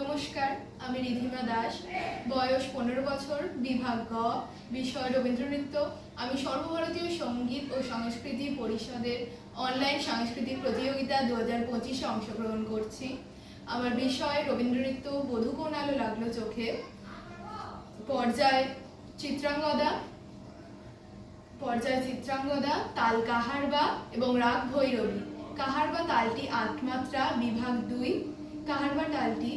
নমস্কার, আমি রিধিমা দাস। বয়স পনেরো বছর, বিভাগ গ, বিষয় রবীন্দ্রনৃত্য আমি সর্বভারতীয় সংগীত ও সংস্কৃতি পরিষদের অনলাইন সাংস্কৃতিক প্রতিযোগিতা দু হাজার পঁচিশে অংশগ্রহণ করছি। আমার বিষয় রবীন্দ্রনৃত্য বধূ কোন আলো লাগল চোখে? পর্যায়, চিত্রাঙ্গদা। পর্যায়, চিত্রাঙ্গদা, তাল কাহারবা এবং রাগ ভৈরবী। কাহারবা তালটি আটমাত্রা, বিভাগ দুই। कार्बन डालती।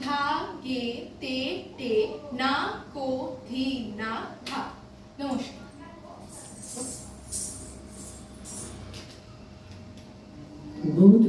धा गे ते टे ना को धी ना धा। नमस्कार। बहुत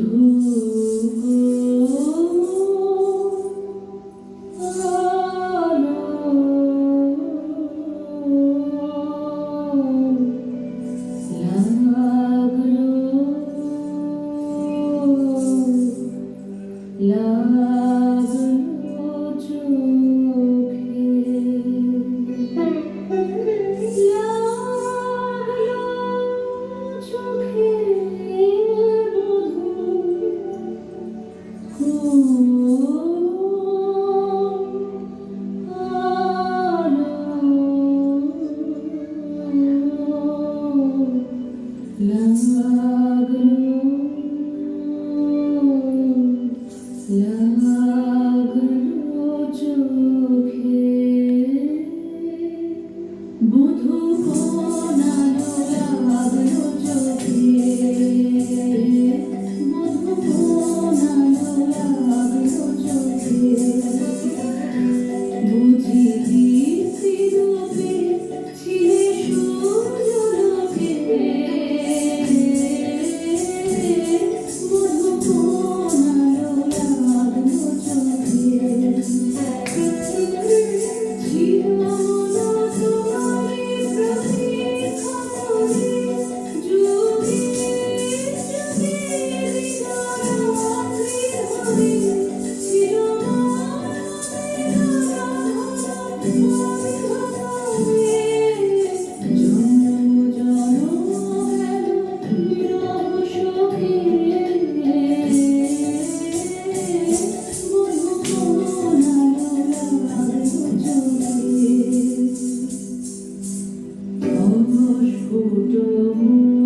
os voltou.